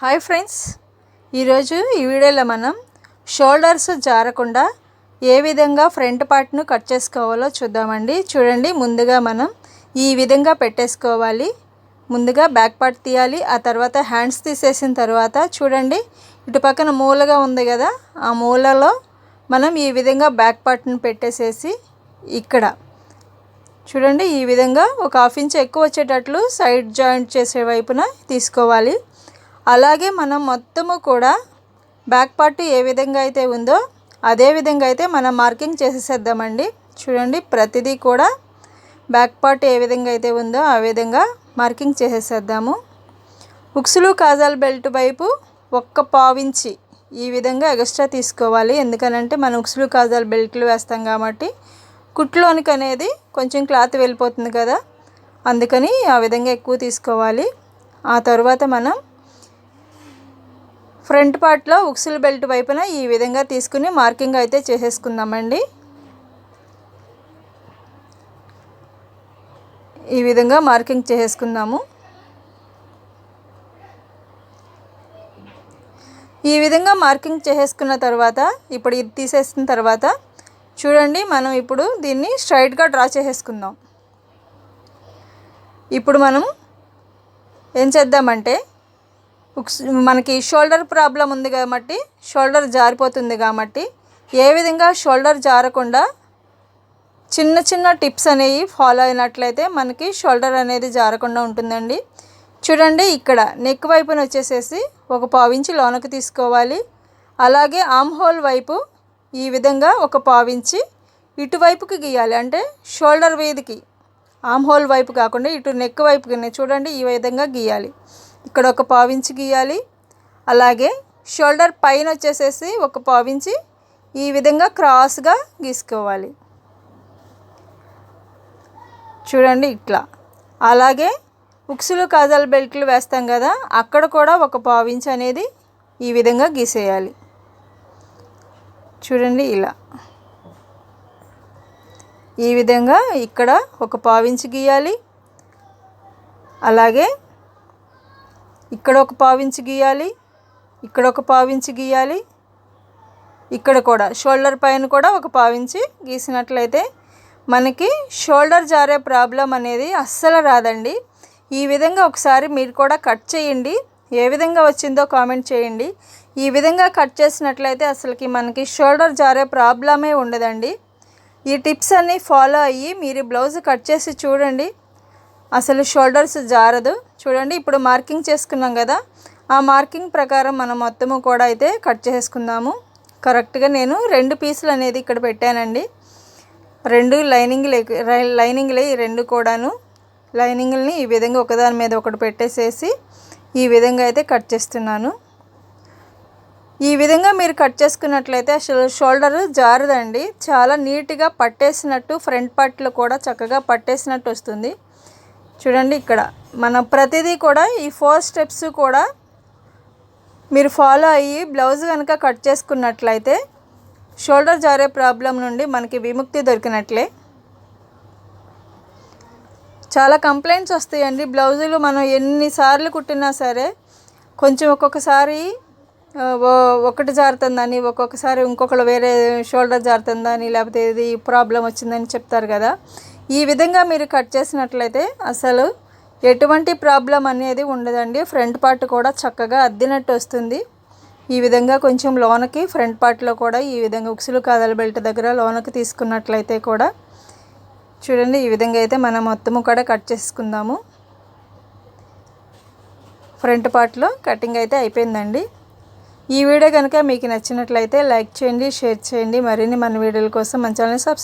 Hi friends ఈరోజు ఈ వీడియోలో మనం షోల్డర్స్ జారకుండా ఏ విధంగా ఫ్రంట్ పార్ట్ను కట్ చేసుకోవాలో చూద్దామండి. చూడండి ముందుగా మనం ఈ విధంగా పెట్టేసుకోవాలి. ముందుగా బ్యాక్ పార్ట్ తీయాలి ఆ తర్వాత హ్యాండ్స్ తీసేసిన తర్వాత చూడండి ఇటు పక్కన మూలగా ఉంది కదా ఆ మూలలో మనం ఈ విధంగా బ్యాక్ పార్ట్ను పెట్టేసేసి ఇక్కడ చూడండి ఈ విధంగా ఒక హాఫ్ ఇంచ్ ఎక్కువ వచ్చేటట్లు సైడ్ జాయింట్ చేసే వైపున తీసుకోవాలి. అలాగే మనం మొత్తము కూడా బ్యాక్ పార్ట్ ఏ విధంగా అయితే ఉందో అదే విధంగా అయితే మనం మార్కింగ్ చేసేసేద్దామండి. చూడండి ప్రతిదీ కూడా బ్యాక్ పార్ట్ ఏ విధంగా అయితే ఉందో ఆ విధంగా మార్కింగ్ చేసేసేద్దాము. ఉక్సులు కాజాల్ బెల్ట్ వైపు ఒక్క పావించి ఈ విధంగా ఎక్స్ట్రా తీసుకోవాలి. ఎందుకనంటే మనం ఉక్సులు కాజాల్ బెల్ట్లు వేస్తాం కాబట్టి కుట్లోనికి అనేది కొంచెం క్లాత్ వెళ్ళిపోతుంది కదా అందుకని ఆ విధంగా ఎక్కువ తీసుకోవాలి. ఆ తర్వాత మనం ఫ్రంట్ పార్ట్లో ఉక్సుల్ బెల్ట్ వైపున ఈ విధంగా తీసుకుని మార్కింగ్ అయితే చేసేసుకుందామండి. ఈ విధంగా మార్కింగ్ చేసేసుకుందాము. ఈ విధంగా మార్కింగ్ చేసేసుకున్న తర్వాత ఇప్పుడు ఇది తీసేసిన తర్వాత చూడండి మనం ఇప్పుడు దీన్ని స్ట్రైట్గా డ్రా చేసేసుకుందాం. ఇప్పుడు మనం ఏం చేద్దామంటే మనకి షోల్డర్ ప్రాబ్లం ఉంది కాబట్టి షోల్డర్ జారిపోతుంది కాబట్టి ఏ విధంగా షోల్డర్ జారకుండా చిన్న చిన్న టిప్స్ అనేవి ఫాలో అయినట్లయితే మనకి షోల్డర్ అనేది జారకుండా ఉంటుందండి. చూడండి ఇక్కడ నెక్ వైపున వచ్చేసేసి ఒక పావించి లోనకు తీసుకోవాలి. అలాగే ఆమ్ హోల్ వైపు ఈ విధంగా ఒక పావించి ఇటువైపుకి గీయాలి. అంటే షోల్డర్ వీధికి ఆమ్ హోల్ వైపు కాకుండా ఇటు నెక్ వైపుకి చూడండి ఈ విధంగా గీయాలి. ఇక్కడ ఒక పావించి గీయాలి. అలాగే షోల్డర్ పైన వచ్చేసేసి ఒక పావించి ఈ విధంగా క్రాస్గా గీసుకోవాలి. చూడండి ఇట్లా. అలాగే ఉక్సులు కాజాల బెల్ట్లు వేస్తాం కదా అక్కడ కూడా ఒక పావించి అనేది ఈ విధంగా గీసేయాలి. చూడండి ఇలా. ఈ విధంగా ఇక్కడ ఒక పావించి గీయాలి. అలాగే ఇక్కడ ఒక పావించి గీయాలి ఇక్కడ ఒక పావించి గీయాలి ఇక్కడ కూడా షోల్డర్ పైన కూడా ఒక పావించి గీసినట్లయితే మనకి షోల్డర్ జారే ప్రాబ్లం అనేది అస్సలు రాదండి. ఈ విధంగా ఒకసారి మీరు కూడా కట్ చేయండి. ఏ విధంగా వచ్చిందో కామెంట్ చేయండి. ఈ విధంగా కట్ చేసినట్లయితే అసలుకి మనకి షోల్డర్ జారే ప్రాబ్లమే ఉండదండి. ఈ టిప్స్ అన్నీ ఫాలో అయ్యి మీరు బ్లౌజ్ కట్ చేసి చూడండి. అసలు షోల్డర్స్ జారదు. చూడండి ఇప్పుడు మార్కింగ్ చేసుకున్నాం కదా. ఆ మార్కింగ్ ప్రకారం మనం మొత్తము కూడా అయితే కట్ చేసుకుందాము. కరెక్ట్గా నేను రెండు పీసులు అనేది ఇక్కడ పెట్టానండి. రెండు లైనింగ్లు లైనింగ్లే ఈ రెండు కూడాను. లైనింగ్లని ఈ విధంగా ఒకదాని మీద ఒకటి పెట్టేసేసి ఈ విధంగా అయితే కట్ చేస్తున్నాను. ఈ విధంగా మీరు కట్ చేసుకున్నట్లయితే అసలు షోల్డర్ జారదండి. చాలా నీట్గా పట్టేసినట్టు ఫ్రంట్ పార్ట్లో కూడా చక్కగా పట్టేసినట్టు వస్తుంది. చూడండి ఇక్కడ. మన ప్రతిదీ కూడా ఈ ఫోర్ స్టెప్స్ కూడా మీరు ఫాలో అయ్యి బ్లౌజ్ కనుక కట్ చేసుకున్నట్లయితే షోల్డర్ జారే ప్రాబ్లం నుండి మనకి విముక్తి దొరికినట్లే. చాలా కంప్లైంట్స్ వస్తాయండి. బ్లౌజులు మనం ఎన్నిసార్లు కుట్టినా సరే కొంచెం ఒక్కొక్కసారి ఒకటి జారుతుందని ఒక్కొక్కసారి ఇంకొకరు వేరే షోల్డర్ జారుతుందని లేకపోతే ఇది ప్రాబ్లం వచ్చిందని చెప్తారు కదా. ఈ విధంగా మీరు కట్ చేసినట్లయితే అసలు ఎటువంటి ప్రాబ్లం అనేది ఉండదండి. ఫ్రంట్ పార్ట్ కూడా చక్కగా అద్దినట్టు వస్తుంది. ఈ విధంగా కొంచెం లోనకి ఫ్రంట్ పార్ట్లో కూడా ఈ విధంగా ఉక్సులు కాదల బెల్ట్ దగ్గర లోనకి తీసుకున్నట్లయితే కూడా చూడండి ఈ విధంగా అయితే మనం మొత్తము కూడా కట్ చేసుకుందాము. ఫ్రంట్ పార్ట్లో కటింగ్ అయితే అయిపోయిందండి. ఈ వీడియో కనుక మీకు నచ్చినట్లయితే లైక్ చేయండి షేర్ చేయండి. మరిన్ని మన వీడియోల కోసం మన ఛానల్ సబ్స్క్రైబ్